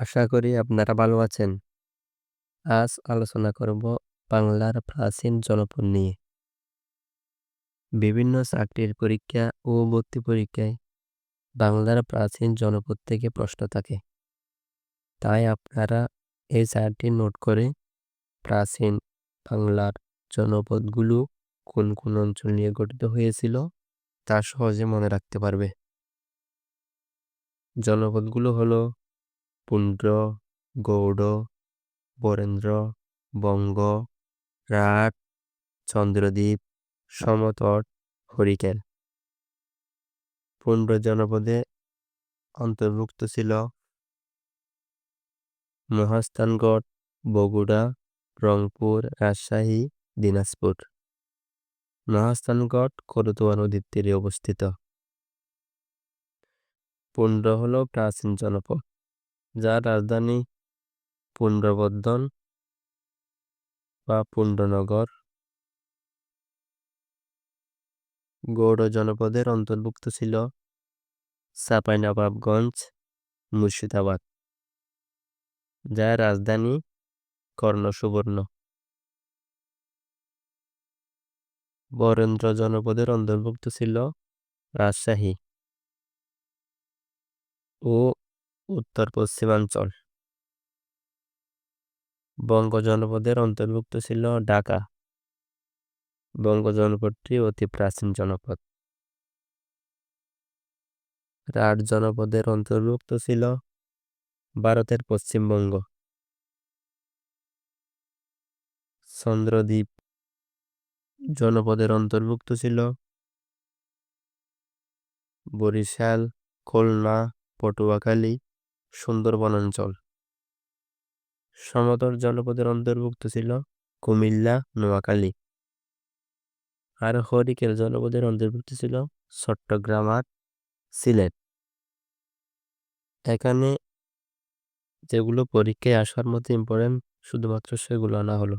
আশা করি আপনারা ভালো আছেন। আজ আলোচনা করব বাংলার প্রাচীন জনপদ নিয়ে। বিভিন্ন চাকরির পরীক্ষা ও ভর্তি পরীক্ষায় বাংলার প্রাচীন জনপদ থেকে প্রশ্ন থাকে। তাই আপনারা এই চারটি নোট করে প্রাচীন বাংলার জনপদগুলো কোন কোন অঞ্চল নিয়ে গঠিত হয়েছিল তা সহজে মনে রাখতে পারবে। জনপদগুলো হলো পুন্ড্র, গৌড়, বরেন্দ্র, বঙ্গ রাট চন্দ্রদ্বীপ, সমতট, হরিকেল। পুন্ড্র জনপদে অন্তর্ভুক্ত ছিল মহাস্থানগড় বগুড়া, রংপুর, রাজশাহী, দিনাজপুর। মহাস্থানগড় করতোয়া নদীর তীরে অবস্থিত। পুন্ড্র হল প্রাচীন জনপদ। যার রাজধানী পুন্ড্রবর্ধন বা পুন্ড্রনগর গৌড় জনপদের অন্তর্ভুক্ত ছিল চাঁপাইনবাবগঞ্জ মুর্শিদাবাদ, যার রাজধানী কর্ণসুবর্ণ। বরেন্দ্র জনপদের অন্তর্ভুক্ত ছিল রাজশাহী ও উত্তর পশ্চিমাঞ্চল। বঙ্গ জনপদের অন্তর্ভুক্ত ছিল ঢাকা। বঙ্গ জনপদটি অতি প্রাচীন জনপদ। রাঢ় জনপদের অন্তর্ভুক্ত ছিল ভারতের পশ্চিমবঙ্গ। চন্দ্রদ্বীপ জনপদের অন্তর্ভুক্ত ছিল বরিশাল, খুলনা, পটুয়াখালী। সুন্দরবন অঞ্চল। সমতল জনপদের অন্তর্ভুক্ত ছিল কুমিল্লা, নোয়াখালী। আর হরিকেল জনপদের অন্তর্ভুক্ত ছিল চট্টগ্রাম আর সিলেট। এখানে যেগুলো পরীক্ষায় আসার মতো ইম্পর্টেন্ট শুধুমাত্র সেগুলো আনা হলো।